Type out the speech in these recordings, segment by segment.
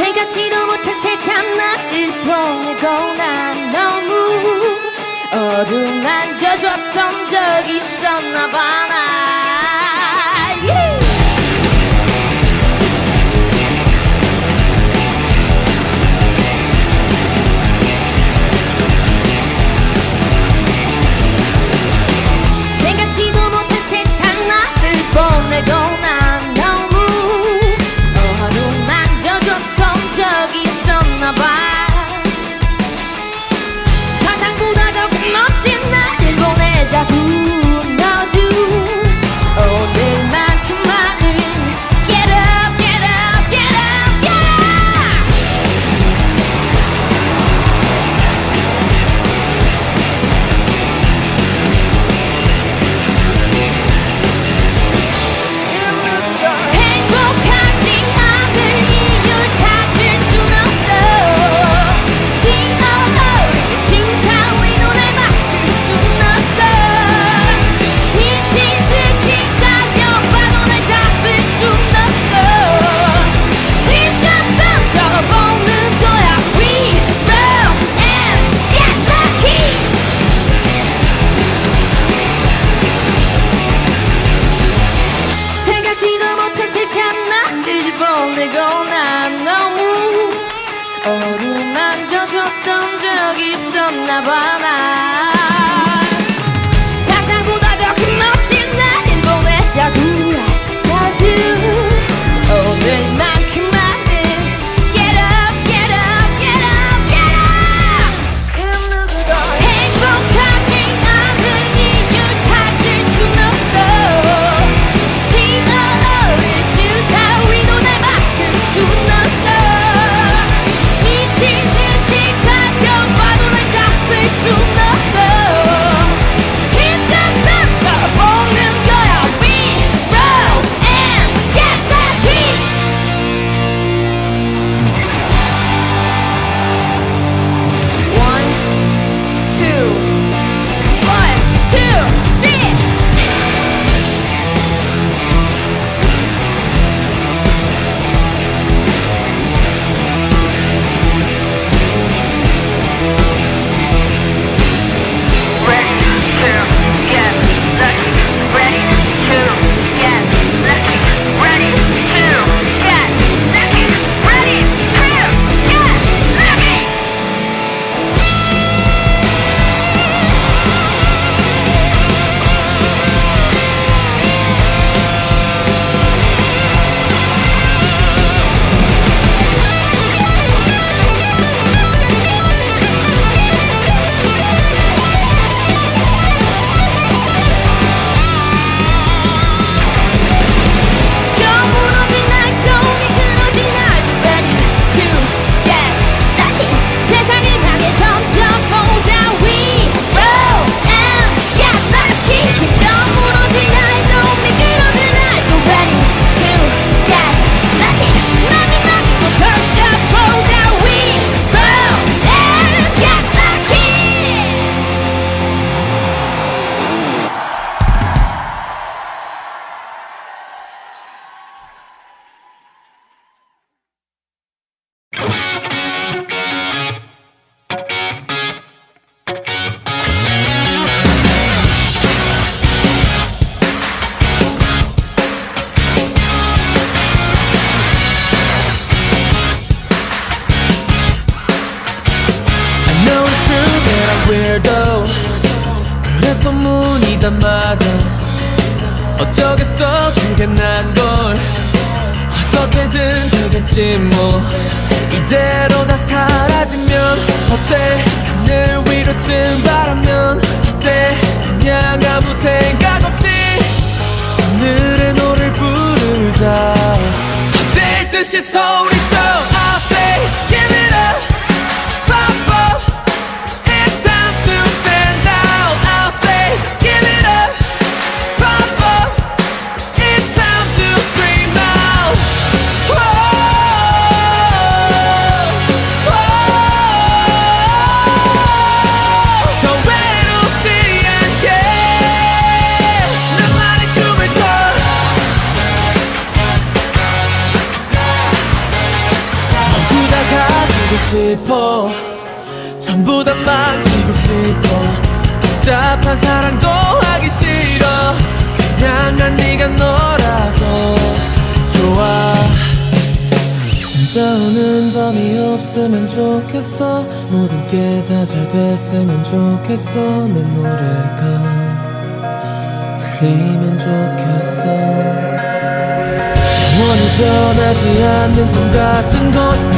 새 같지도 못한 새 잔나를 보내고 난 너무 어루만져줬던 적 있었나 봐나 para. 적 있었나 봐나 weirdo 그래서 문이 다 맞아. 어쩌겠어 그게 난 걸. 어떻게든 되겠지 뭐. 이대로 다 사라지면 어때? 하늘 위로 증바라면 어때? 그냥 아무 생각 없이 오늘의 노래를 부르자. 터질 듯이 소리쳐. I'll say give it up. 싶어 전부 다 망치고 싶어. 답답한 사랑도 하기 싫어. 그냥 난 네가 너라서 좋아. 혼자 오는 밤이 없으면 좋겠어. 모든 게 다 잘 됐으면 좋겠어. 내 노래가 들리면 좋겠어. 영원히 변하지 않는 꿈 같은 건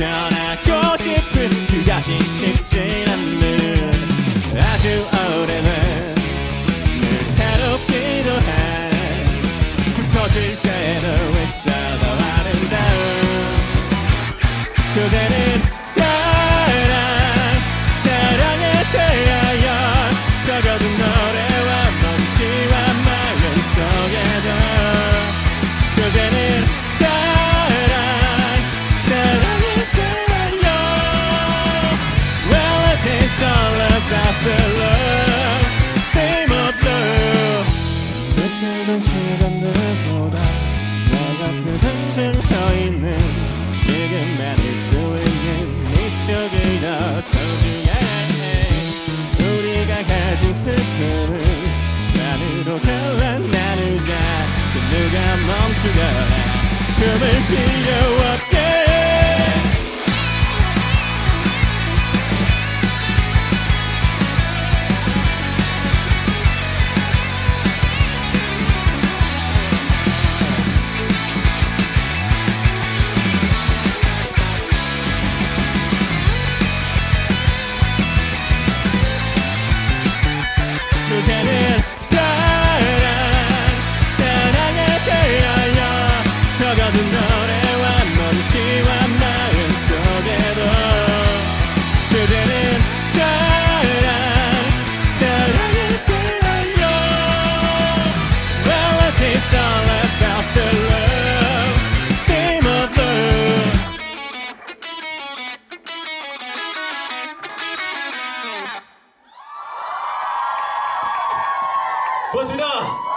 전하고 싶은 그 가진 심증 to the and be the one. 고맙습니다.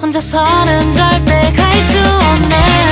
혼자서는 절대 갈 수 없는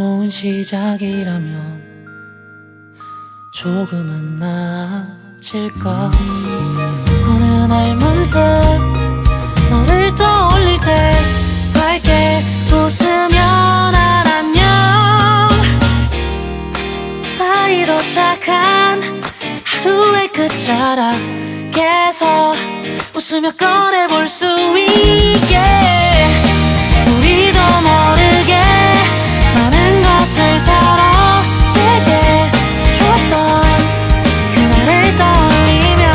새로운 시작이라면 조금은 나아질까 어느 날 문득 너를 떠올릴 때 밝게 웃으며 난 안녕 사이 도착한 하루의 끝자락에서 웃으며 꺼내볼 수 있게. 우리도 모 많은 것을 서로에게 줬던 그날을 떠올리며.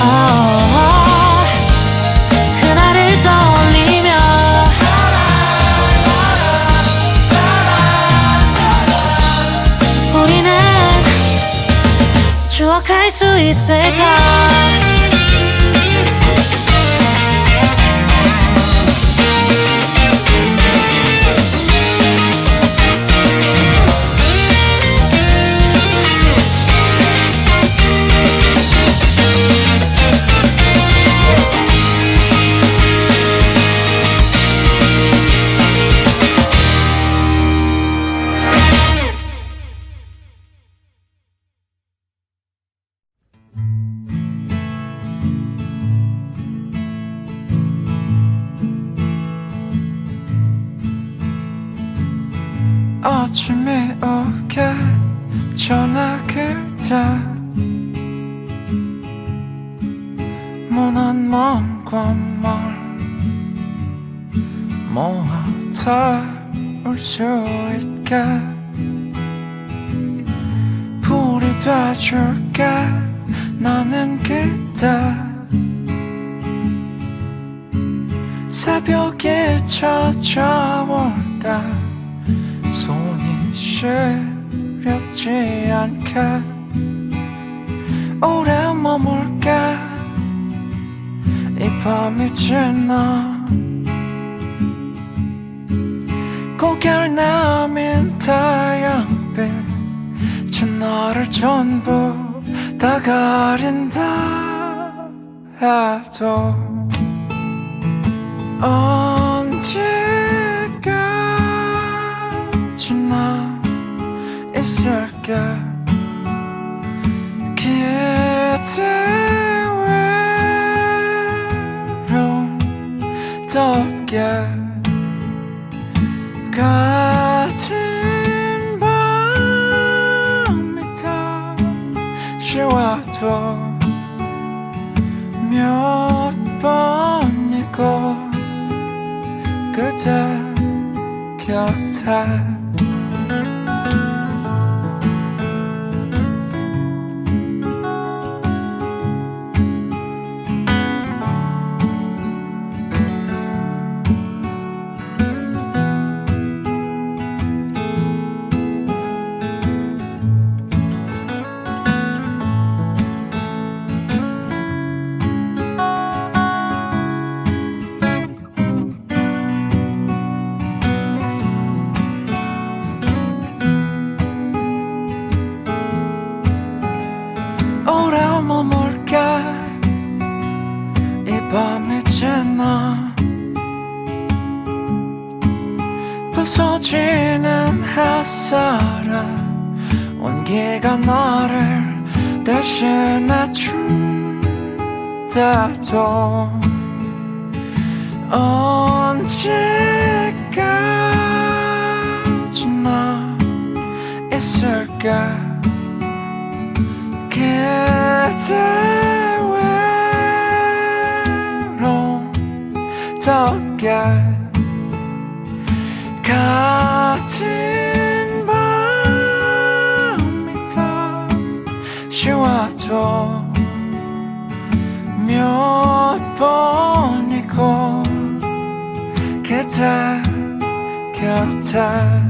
어, 그날을 떠올리며. 우리는 추억할 수 있을까 아침에 오게 전화를 다 모난 마음과 말 모아 다올수 있게. 불이 돼줄게 나는 그대 새벽에 찾아온다 손이 시렵지 않게 오래 머물게. 이 밤이 지나 고개를 내민 태양빛 저 너를 전부 다 가린다 해도 언제까 지나 있을게. 기대 외로움 덮게 같은 밤이 다시 와도 몇 번이고 그대 곁에 준대도 언제까지나 있을게 그대 외로움 덮게 같은 밤이 다시 와도 몇 번이고 그대 곁에